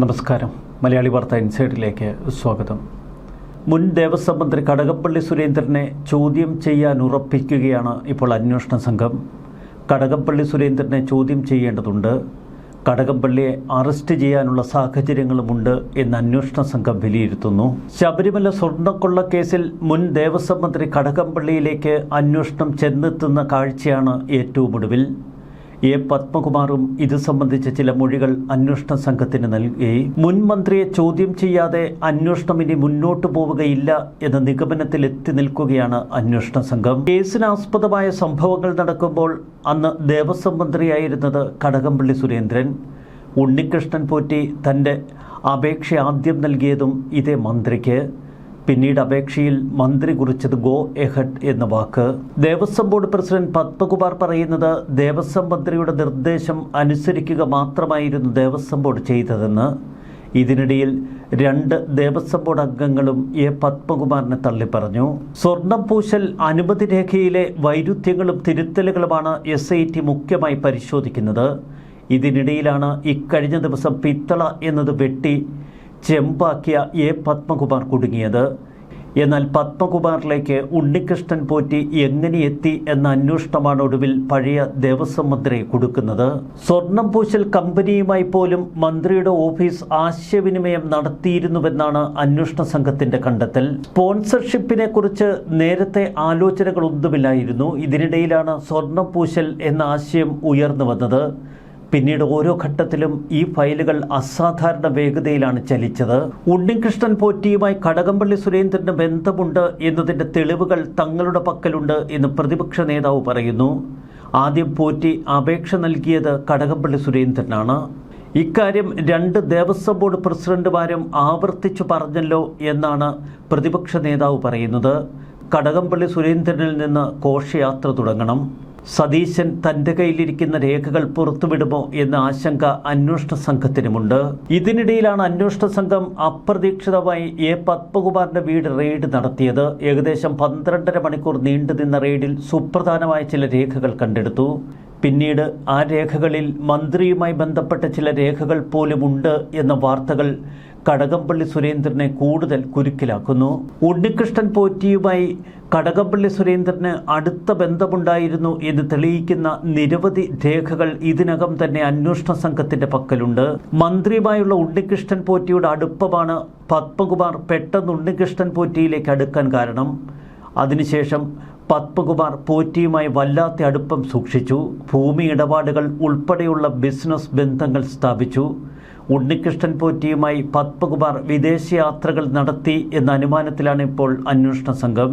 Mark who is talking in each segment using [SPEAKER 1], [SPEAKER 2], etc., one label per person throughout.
[SPEAKER 1] നമസ്കാരം. മലയാളി വാർത്ത ഇൻസൈഡിലേക്ക് സ്വാഗതം. മുൻ ദേവസ്വം മന്ത്രി കടകപ്പള്ളി സുരേന്ദ്രനെ ചോദ്യം ചെയ്യാൻ ഉറപ്പിക്കുകയാണ് ഇപ്പോൾ അന്വേഷണ സംഘം. കടകപ്പള്ളി സുരേന്ദ്രനെ ചോദ്യം ചെയ്യേണ്ടതുണ്ട്. കടകംപള്ളിയെ അറസ്റ്റ് ചെയ്യാനുള്ള സാഹചര്യങ്ങളുമുണ്ട് എന്ന് അന്വേഷണ സംഘം വിലയിരുത്തുന്നു. ശബരിമല സ്വർണക്കൊള്ള കേസിൽ മുൻ ദേവസ്വം മന്ത്രി കടകംപള്ളിയിലേക്ക് അന്വേഷണം ചെന്നെത്തുന്ന കാഴ്ചയാണ് ഏറ്റവും ഒടുവിൽ. എ പത്മകുമാറും ഇത് സംബന്ധിച്ച ചില മൊഴികൾ അന്വേഷണ സംഘത്തിന് നൽകി. മുൻ മന്ത്രിയെ ചോദ്യം ചെയ്യാതെ അന്വേഷണം ഇനി മുന്നോട്ടു പോവുകയില്ല എന്ന നിഗമനത്തിൽ എത്തി നിൽക്കുകയാണ് അന്വേഷണ സംഘം. കേസിനാസ്പദമായ സംഭവങ്ങൾ നടക്കുമ്പോൾ അന്ന് ദേവസ്വം മന്ത്രിയായിരുന്നത് കടകംപള്ളി സുരേന്ദ്രൻ. ഉണ്ണികൃഷ്ണൻ പോറ്റി തന്റെ അപേക്ഷ ആദ്യം നൽകിയതും ഇതേ മന്ത്രിക്ക്. പിന്നീട് അപേക്ഷയിൽ മന്ത്രി കുറിച്ചത് ഗോ എഹഡ് എന്ന വാക്ക്. ദേവസ്വം ബോർഡ് പ്രസിഡന്റ് പത്മകുമാർ പറയുന്നത് ദേവസ്വം മന്ത്രിയുടെ നിർദ്ദേശം അനുസരിക്കുക മാത്രമായിരുന്നു ദേവസ്വം ബോർഡ് ചെയ്തതെന്ന്. ഇതിനിടയിൽ രണ്ട് ദേവസ്വം ബോർഡ് അംഗങ്ങളും എ പത്മകുമാറിനെ തള്ളിപ്പറഞ്ഞു. സ്വർണം പൂശൽ അനുമതി രേഖയിലെ വൈരുദ്ധ്യങ്ങളും തിരുത്തലുകളുമാണ് എസ് ഐ ടി മുഖ്യമായി പരിശോധിക്കുന്നത്. ഇതിനിടയിലാണ് ഇക്കഴിഞ്ഞ ദിവസം പിത്തള എന്നത് വെട്ടി ചെമ്പാക്കിയ എ പത്മകുമാർ കുടുങ്ങിയത്. എന്നാൽ പത്മകുമാറിലേക്ക് ഉണ്ണികൃഷ്ണൻ പോറ്റി എങ്ങനെ എത്തി എന്ന അന്വേഷണമാണ് ഒടുവിൽ പഴയ ദേവസ്വം മന്ത്രി കൊടുക്കുന്നത്. സ്വർണം പൂശൽ കമ്പനിയുമായി പോലും മന്ത്രിയുടെ ഓഫീസ് ആശയവിനിമയം നടത്തിയിരുന്നുവെന്നാണ് അന്വേഷണ സംഘത്തിന്റെ കണ്ടെത്തൽ. സ്പോൺസർഷിപ്പിനെ കുറിച്ച് നേരത്തെ ആലോചനകളൊന്നുമില്ലായിരുന്നു ഇതിനിടയിലാണ് സ്വർണം പൂശൽ എന്ന ആശയം ഉയർന്നു വന്നത്. പിന്നീട് ഓരോ ഘട്ടത്തിലും ഈ ഫയലുകൾ അസാധാരണ വേഗതയിലാണ് ചലിച്ചത്. ഉണ്ണികൃഷ്ണൻ പോറ്റിയുമായി കടകംപള്ളി സുരേന്ദ്രന് ബന്ധമുണ്ട് എന്നതിന്റെ തെളിവുകൾ തങ്ങളുടെ പക്കലുണ്ട് എന്ന് പ്രതിപക്ഷ നേതാവ് പറയുന്നു. ആദ്യം പോറ്റി അപേക്ഷ നൽകിയത് കടകംപള്ളി സുരേന്ദ്രനാണ്. ഇക്കാര്യം രണ്ട് ദേവസ്വം ബോർഡ് പ്രസിഡന്റുമാരും ആവർത്തിച്ചു പറഞ്ഞല്ലോ എന്നാണ് പ്രതിപക്ഷ നേതാവ് പറയുന്നത്. കടകംപള്ളി സുരേന്ദ്രനിൽ നിന്ന് ഘോഷയാത്ര തുടങ്ങണം. സതീശൻ തന്റെ കയ്യിലിരിക്കുന്ന രേഖകൾ പുറത്തുവിടുമോ എന്ന ആശങ്ക അന്വേഷണ സംഘത്തിനുമുണ്ട്. ഇതിനിടയിലാണ് അന്വേഷണ സംഘം അപ്രതീക്ഷിതമായി എ പത്മകുമാറിന്റെ വീട് റെയ്ഡ് നടത്തിയത്. ഏകദേശം പന്ത്രണ്ടര മണിക്കൂർ നീണ്ടുനിന്ന റെയ്ഡിൽ സുപ്രധാനമായ ചില രേഖകൾ കണ്ടെടുത്തു. പിന്നീട് ആ രേഖകളിൽ മന്ത്രിയുമായി ബന്ധപ്പെട്ട ചില രേഖകൾ പോലുമുണ്ട് എന്ന വാർത്തകൾ കടകംപള്ളി സുരേന്ദ്രനെ കൂടുതൽ കുരുക്കിലാക്കുന്നു. ഉണ്ണികൃഷ്ണൻ പോറ്റിയുമായി കടകംപള്ളി സുരേന്ദ്രന് അടുത്ത ബന്ധമുണ്ടായിരുന്നു എന്ന് തെളിയിക്കുന്ന നിരവധി രേഖകൾ ഇതിനകം തന്നെ അന്വേഷണ സംഘത്തിന്റെ പക്കലുണ്ട്. മന്ത്രിയുമായുള്ള ഉണ്ണികൃഷ്ണൻ പോറ്റിയുടെ അടുപ്പമാണ് പത്മകുമാർ പെട്ടെന്ന് ഉണ്ണികൃഷ്ണൻ പോറ്റിയിലേക്ക് അടുക്കാൻ കാരണം. അതിനുശേഷം പത്മകുമാർ പോറ്റിയുമായി വല്ലാത്ത അടുപ്പം സൂക്ഷിച്ചു. ഭൂമി ഇടപാടുകൾ ഉൾപ്പെടെയുള്ള ബിസിനസ് ബന്ധങ്ങൾ സ്ഥാപിച്ചു. ഉണ്ണികൃഷ്ണൻ പോറ്റിയുമായി പത്മകുമാർ വിദേശയാത്രകൾ നടത്തി എന്ന അനുമാനത്തിലാണ് ഇപ്പോൾ അന്വേഷണ സംഘം.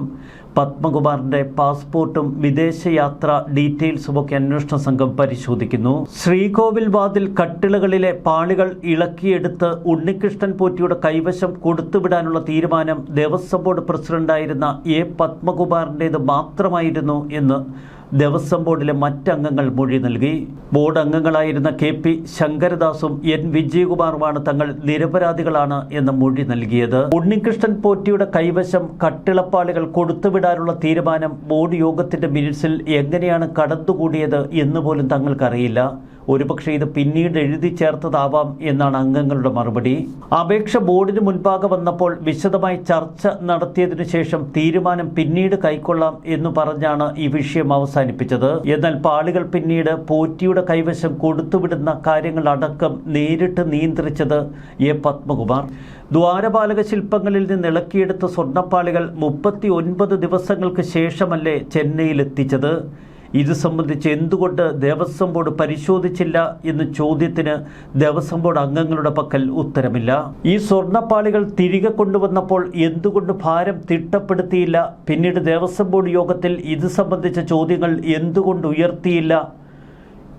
[SPEAKER 1] പത്മകുമാറിന്റെ പാസ്പോർട്ടും വിദേശയാത്ര ഡീറ്റെയിൽസും ഒക്കെ അന്വേഷണ സംഘം പരിശോധിക്കുന്നു. ശ്രീകോവിൽ വാതിൽ കട്ടിളകളിലെ പാളികൾ ഇളക്കിയെടുത്ത് ഉണ്ണികൃഷ്ണൻ പോറ്റിയുടെ കൈവശം കൊടുത്തുവിടാനുള്ള തീരുമാനം ദേവസ്വം ബോർഡ് പ്രസിഡന്റായിരുന്ന എ പത്മകുമാറിന്റേത് മാത്രമായിരുന്നു എന്ന് ദേവസ്വം ബോർഡിലെ മറ്റംഗങ്ങൾ മൊഴി നൽകി. ബോർഡ് അംഗങ്ങളായിരുന്ന കെ പി ശങ്കരദാസും എൻ വിജയകുമാറുമാണ് തങ്ങൾ നിരപരാധികളാണ് എന്ന് മൊഴി നൽകിയത്. ഉണ്ണികൃഷ്ണൻ പോറ്റിയുടെ കൈവശം കട്ടിളപ്പാളികൾ കൊടുത്തുവിടാനുള്ള തീരുമാനം ബോർഡ് യോഗത്തിന്റെ മിനിറ്റ്സിൽ എങ്ങനെയാണ് കടന്നുകൂടിയത് എന്ന് പോലും തങ്ങൾക്കറിയില്ല. ഒരുപക്ഷെ ഇത് പിന്നീട് എഴുതി ചേർത്തതാവാം എന്നാണ് അംഗങ്ങളുടെ മറുപടി. അപേക്ഷ ബോർഡിന് മുൻപാകെ വന്നപ്പോൾ വിശദമായി ചർച്ച നടത്തിയതിനു ശേഷം തീരുമാനം പിന്നീട് കൈക്കൊള്ളാം എന്ന് പറഞ്ഞാണ് ഈ വിഷയം അവസാനിപ്പിച്ചത്. എന്നാൽ പാളികൾ പിന്നീട് പോറ്റിയുടെ കൈവശം കൊടുത്തുവിടുന്ന കാര്യങ്ങൾ അടക്കം നേരിട്ട് നിയന്ത്രിച്ചത് എ പത്മകുമാർ. ദ്വാരപാലക ശില്പങ്ങളിൽ നിന്ന് ഇളക്കിയെടുത്ത സ്വർണപ്പാളികൾ മുപ്പത്തി ഒൻപത് ദിവസങ്ങൾക്ക് ശേഷമല്ലേ ചെന്നൈയിലെത്തിച്ചത്. ഇത് സംബന്ധിച്ച് എന്തുകൊണ്ട് ദേവസ്വം ബോർഡ് പരിശോധിച്ചില്ല എന്ന ചോദ്യത്തിന് ദേവസ്വം ബോർഡ് അംഗങ്ങളുടെ പക്കൽ ഉത്തരമില്ല. ഈ സ്വർണപ്പാളികൾ തിരികെ കൊണ്ടുവന്നപ്പോൾ എന്തുകൊണ്ട് ഭാരം തിട്ടപ്പെടുത്തിയില്ല? പിന്നീട് ദേവസ്വം ബോർഡ് യോഗത്തിൽ ഇത് സംബന്ധിച്ച ചോദ്യങ്ങൾ എന്തുകൊണ്ട് ഉയർത്തിയില്ല?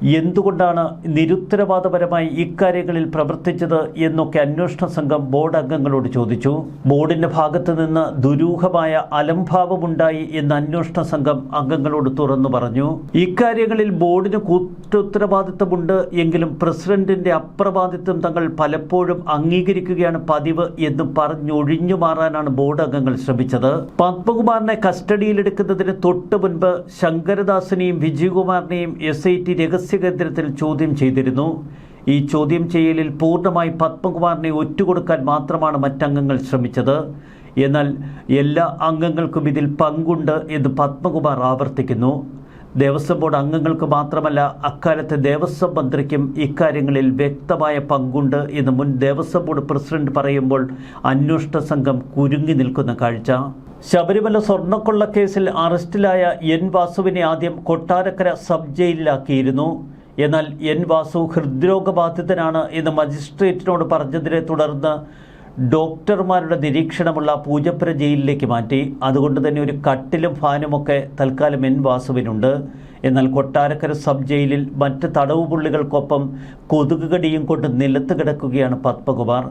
[SPEAKER 1] എന്തുകൊണ്ടാണ് നിരുത്തരവാദപരമായി ഇക്കാര്യങ്ങളിൽ പ്രവർത്തിച്ചത് എന്നൊക്കെ അന്വേഷണ സംഘം ബോർഡ് അംഗങ്ങളോട് ചോദിച്ചു. ബോർഡിന്റെ ഭാഗത്ത് നിന്ന് ദുരൂഹമായ അലംഭാവമുണ്ടായി എന്ന് അന്വേഷണ സംഘം അംഗങ്ങളോട് തുറന്നു പറഞ്ഞു. ഇക്കാര്യങ്ങളിൽ ബോർഡിന് കൂട്ടുത്തരവാദിത്തമുണ്ട് എങ്കിലും പ്രസിഡന്റിന്റെ അപ്രവാദിത്വം തങ്ങൾ പലപ്പോഴും അംഗീകരിക്കുകയാണ് പതിവ് എന്ന് പറഞ്ഞൊഴിഞ്ഞു മാറാനാണ് ബോർഡ് അംഗങ്ങൾ ശ്രമിച്ചത്. പത്മകുമാറിനെ കസ്റ്റഡിയിലെടുക്കുന്നതിന് തൊട്ടു മുൻപ് ശങ്കരദാസിനെയും വിജയകുമാറിനെയും എസ് ഐ ടി രഹസ്യ കേന്ദ്രത്തിൽ ചോദ്യം ചെയ്തിരുന്നു. ഈ ചോദ്യം ചെയ്യലിൽ പൂർണമായി പത്മകുമാറിനെ ഒറ്റുകൊടുക്കാൻ മാത്രമാണ് മറ്റംഗങ്ങൾ ശ്രമിച്ചത്. എന്നാൽ എല്ലാ അംഗങ്ങൾക്കും ഇതിൽ പങ്കുണ്ട് എന്ന് പത്മകുമാർ ആവർത്തിക്കുന്നു. ദേവസ്വം ബോർഡ് അംഗങ്ങൾക്ക് മാത്രമല്ല അക്കാലത്തെ ദേവസ്വം മന്ത്രിക്കും ഇക്കാര്യങ്ങളിൽ വ്യക്തമായ പങ്കുണ്ട് എന്ന് മുൻ ദേവസ്വം ബോർഡ് പ്രസിഡന്റ് പറയുമ്പോൾ അന്വേഷണ സംഘം കുരുങ്ങി നിൽക്കുന്ന കാഴ്ച. ശബരിമല സ്വർണക്കൊള്ള കേസിൽ അറസ്റ്റിലായ എൻ വാസുവിനെ ആദ്യം കൊട്ടാരക്കര സബ് ജയിലിലാക്കിയിരുന്നു. എന്നാൽ എൻ വാസു ഹൃദ്രോഗബാധിതനാണ് എന്ന് മജിസ്ട്രേറ്റിനോട് പറഞ്ഞതിനെ തുടർന്ന് ഡോക്ടർമാരുടെ നിരീക്ഷണമുള്ള പൂജപ്പുര ജയിലിലേക്ക് മാറ്റി. അതുകൊണ്ട് തന്നെ ഒരു കട്ടിലും ഫാനുമൊക്കെ തൽക്കാലം എൻ വാസുവിനുണ്ട്. എന്നാൽ കൊട്ടാരക്കര സബ് ജയിലിൽ മറ്റ് തടവുപുള്ളികൾക്കൊപ്പം കൊതുക് കടിയും കൊണ്ട് നിലത്ത് കിടക്കുകയാണ് പത്മകുമാർ.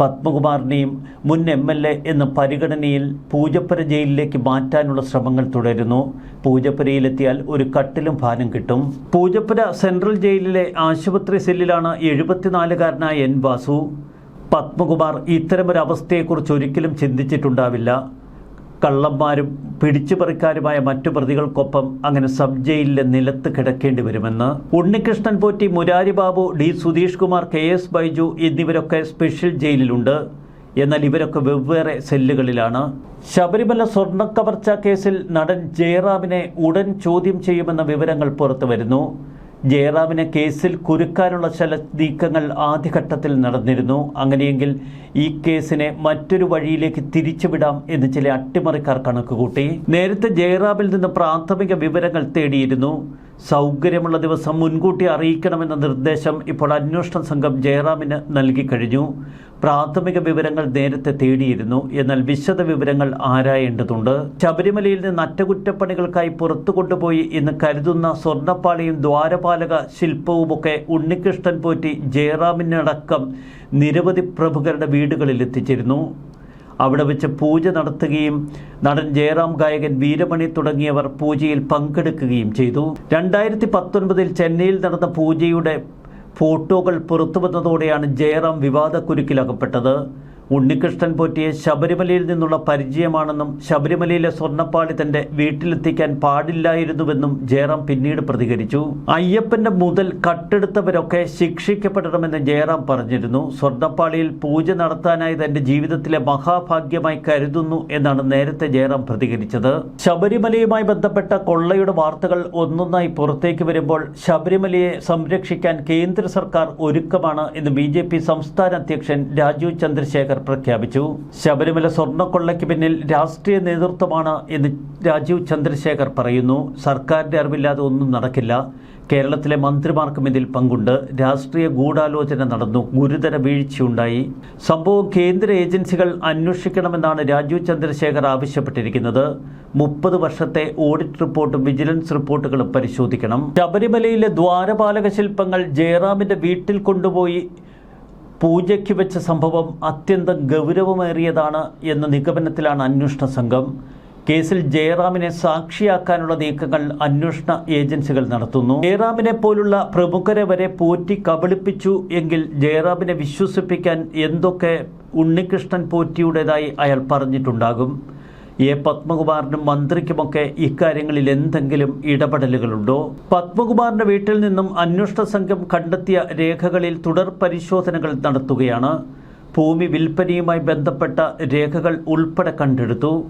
[SPEAKER 1] പത്മകുമാറിനെയും മുൻ എം എൽ എ എന്ന പരിഗണനയിൽ പൂജപ്പുര ജയിലിലേക്ക് മാറ്റാനുള്ള ശ്രമങ്ങൾ തുടരുന്നു. പൂജപ്പുരയിലെത്തിയാൽ ഒരു കട്ടിലും ഫാനും കിട്ടും. പൂജപ്പുര സെൻട്രൽ ജയിലിലെ ആശുപത്രി സെല്ലിലാണ് എഴുപത്തിനാലുകാരനായ എൻ വാസു. പത്മകുമാർ ഇത്തരമൊരു അവസ്ഥയെക്കുറിച്ച് ഒരിക്കലും ചിന്തിച്ചിട്ടുണ്ടാവില്ല. കള്ളന്മാരും പിടിച്ചുപറിക്കാരുമായ മറ്റു പ്രതികൾക്കൊപ്പം അങ്ങനെ സബ് ജയിലിലെ നിലത്ത് കിടക്കേണ്ടി വരുമെന്ന്. Unnikrishnan Potti Murari Babu D Sudheesh Kumar K S Baiju എന്നിവരൊക്കെ special ജയിലിലുണ്ട്. എന്നാൽ ഇവരൊക്കെ വെവ്വേറെ സെല്ലുകളിലാണ്. ശബരിമല സ്വർണക്കവർച്ച കേസിൽ നടൻ ജയറാമിനെ ഉടൻ ചോദ്യം ചെയ്യുമെന്ന വിവരങ്ങൾ പുറത്തു വരുന്നു ജയറാമിനെ കേസിൽ കുരുക്കാനുള്ള ചില നീക്കങ്ങൾ ആദ്യഘട്ടത്തിൽ നടന്നിരുന്നു. അങ്ങനെയെങ്കിൽ ഈ കേസിനെ മറ്റൊരു വഴിയിലേക്ക് തിരിച്ചുവിടാം എന്ന് ചില അട്ടിമറിക്കാർ കണക്കുകൂട്ടി. നേരത്തെ ജയറാമിൽ നിന്ന് പ്രാഥമിക വിവരങ്ങൾ തേടിയിരുന്നു. സൗകര്യമുള്ള ദിവസം മുൻകൂട്ടി അറിയിക്കണമെന്ന നിർദ്ദേശം ഇപ്പോൾ അന്വേഷണ സംഘം ജയറാമിന് നൽകി കഴിഞ്ഞു. പ്രാഥമിക വിവരങ്ങൾ നേരത്തെ തേടിയിരുന്നു. എന്നാൽ വിശദ വിവരങ്ങൾ ആരായേണ്ടതുണ്ട്? ശബരിമലയിൽ നിന്ന് അറ്റകുറ്റപ്പണികൾക്കായി പുറത്തു കൊണ്ടുപോയി എന്ന് കരുതുന്ന സ്വർണപ്പാളിയും ദ്വാരപാലക ശില്പവുമൊക്കെ ഉണ്ണികൃഷ്ണൻ പോറ്റി ജയറാമിനടക്കം നിരവധി പ്രമുഖരുടെ വീടുകളിൽ എത്തിച്ചിരുന്നു. അവിടെ വെച്ച് പൂജ നടത്തുകയും നടൻ ജയറാം ഗായകൻ വീരമണി തുടങ്ങിയവർ പൂജയിൽ പങ്കെടുക്കുകയും ചെയ്തു. രണ്ടായിരത്തി പത്തൊൻപതിൽ ചെന്നൈയിൽ നടന്ന പൂജയുടെ ഫോട്ടോകൾ പുറത്തു വന്നതോടെയാണ് ജയറാം വിവാദക്കുരുക്കിലകപ്പെട്ടത്. ഉണ്ണികൃഷ്ണൻ പോറ്റിയെ ശബരിമലയിൽ നിന്നുള്ള പരിചയമാണെന്നും ശബരിമലയിലെ സ്വർണപ്പാളി തന്റെ വീട്ടിലെത്തിക്കാൻ പാടില്ലായിരുന്നുവെന്നും ജയറാം പിന്നീട് പ്രതികരിച്ചു. അയ്യപ്പന്റെ മുതൽ കട്ടെടുത്തവരൊക്കെ ശിക്ഷിക്കപ്പെടണമെന്ന് ജയറാം പറഞ്ഞിരുന്നു. സ്വർണപ്പാളിയിൽ പൂജ നടത്താനായി തന്റെ ജീവിതത്തിലെ മഹാഭാഗ്യമായി കരുതുന്നു എന്നാണ് നേരത്തെ ജയറാം പ്രതികരിച്ചത്. ശബരിമലയുമായി ബന്ധപ്പെട്ട കൊള്ളയുടെ വാർത്തകൾ ഒന്നൊന്നായി പുറത്തേക്ക് വരുമ്പോൾ ശബരിമലയെ സംരക്ഷിക്കാൻ കേന്ദ്ര സർക്കാർ ഒരുക്കമാണ് എന്ന് ബി സംസ്ഥാന അധ്യക്ഷൻ രാജീവ് ചന്ദ്രശേഖർ പ്രഖ്യാപിച്ചു. ശബരിമല സ്വർണക്കൊള്ളയ്ക്ക് പിന്നിൽ രാഷ്ട്രീയ നേതൃത്വമാണ് എന്ന് രാജീവ് ചന്ദ്രശേഖർ പറയുന്നു. സർക്കാരിന്റെ അറിവില്ലാതെ ഒന്നും നടക്കില്ല. കേരളത്തിലെ മന്ത്രിമാർക്കും ഇതിൽ പങ്കുണ്ട്. രാഷ്ട്രീയ ഗൂഢാലോചന നടന്നു. ഗുരുതര വീഴ്ചയുണ്ടായി. സംഭവം കേന്ദ്ര ഏജൻസികൾ അന്വേഷിക്കണമെന്നാണ് രാജീവ് ചന്ദ്രശേഖർ ആവശ്യപ്പെട്ടിരിക്കുന്നത്. മുപ്പത് വർഷത്തെ ഓഡിറ്റ് റിപ്പോർട്ടും വിജിലൻസ് റിപ്പോർട്ടുകളും പരിശോധിക്കണം. ശബരിമലയിലെ ദ്വാരപാലക ശില്പങ്ങൾ ജയറാമിന്റെ വീട്ടിൽ കൊണ്ടുപോയി പൂജയ്ക്ക് വെച്ച സംഭവം അത്യന്തം ഗൗരവമേറിയതാണ് എന്ന നിഗമനത്തിലാണ് അന്വേഷണ സംഘം. കേസിൽ ജയറാമിനെ സാക്ഷിയാക്കാനുള്ള നീക്കങ്ങൾ അന്വേഷണ ഏജൻസികൾ നടത്തുന്നു. ജയറാമിനെ പോലുള്ള പ്രമുഖരെ വരെ പോറ്റി കബളിപ്പിച്ചു എങ്കിൽ ജയറാമിനെ വിശ്വസിപ്പിക്കാൻ എന്തൊക്കെ ഉണ്ണികൃഷ്ണൻ പോറ്റിയുടേതായി അയാൾ പറഞ്ഞിട്ടുണ്ടാകും. എ പത്മകുമാറിനും മന്ത്രിക്കുമൊക്കെ ഇക്കാര്യങ്ങളിൽ എന്തെങ്കിലും ഇടപെടലുകളുണ്ടോ? പത്മകുമാറിന്റെ വീട്ടിൽ നിന്നും അന്വേഷണ സംഘം കണ്ടെത്തിയ രേഖകളിൽ തുടർ പരിശോധനകൾ നടത്തുകയാണ്. ഭൂമി വിൽപ്പനയുമായി ബന്ധപ്പെട്ട രേഖകൾ ഉൾപ്പെടെ കണ്ടെടുത്തു.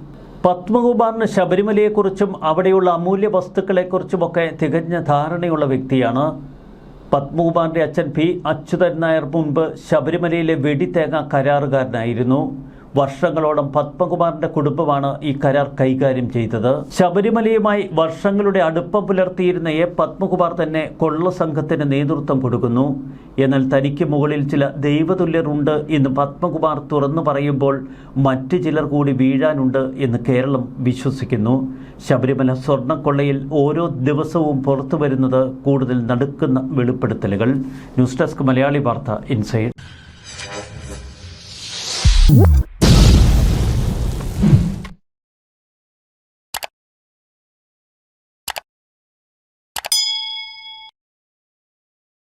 [SPEAKER 1] പത്മകുമാറിന് ശബരിമലയെക്കുറിച്ചും അവിടെയുള്ള അമൂല്യ വസ്തുക്കളെക്കുറിച്ചുമൊക്കെ തികഞ്ഞ ധാരണയുള്ള വ്യക്തിയാണ്. പത്മകുമാറിന്റെ അച്ഛൻ പി. അച്യുതൻ നായർ മുൻപ് ശബരിമലയിലെ വെടിത്തേങ്ങ കരാറുകാരനായിരുന്നു. വർഷങ്ങളോളം പത്മകുമാറിന്റെ കുടുംബമാണ് ഈ കരാർ കൈകാര്യം ചെയ്തത്. ശബരിമലയുമായി വർഷങ്ങളുടെ അടുപ്പം പുലർത്തിയിരുന്ന എ പത്മകുമാർ തന്നെ കൊള്ള സംഘത്തിന് നേതൃത്വം കൊടുക്കുന്നു. എന്നാൽ തനിക്ക് മുകളിൽ ചില ദൈവതുല്യരുണ്ട് എന്ന് പത്മകുമാർ തുറന്നു പറയുമ്പോൾ മറ്റു ചിലർ കൂടി വീഴാനുണ്ട് എന്ന് കേരളം വിശ്വസിക്കുന്നു. ശബരിമല സ്വർണക്കൊള്ളയിൽ ഓരോ ദിവസവും പുറത്തു വരുന്നത് കൂടുതൽ നടുക്കുന്ന വെളിപ്പെടുത്തലുകൾ. ന്യൂസ് ഡെസ്ക് മലയാളി വാർത്ത ഇൻസൈഡ്.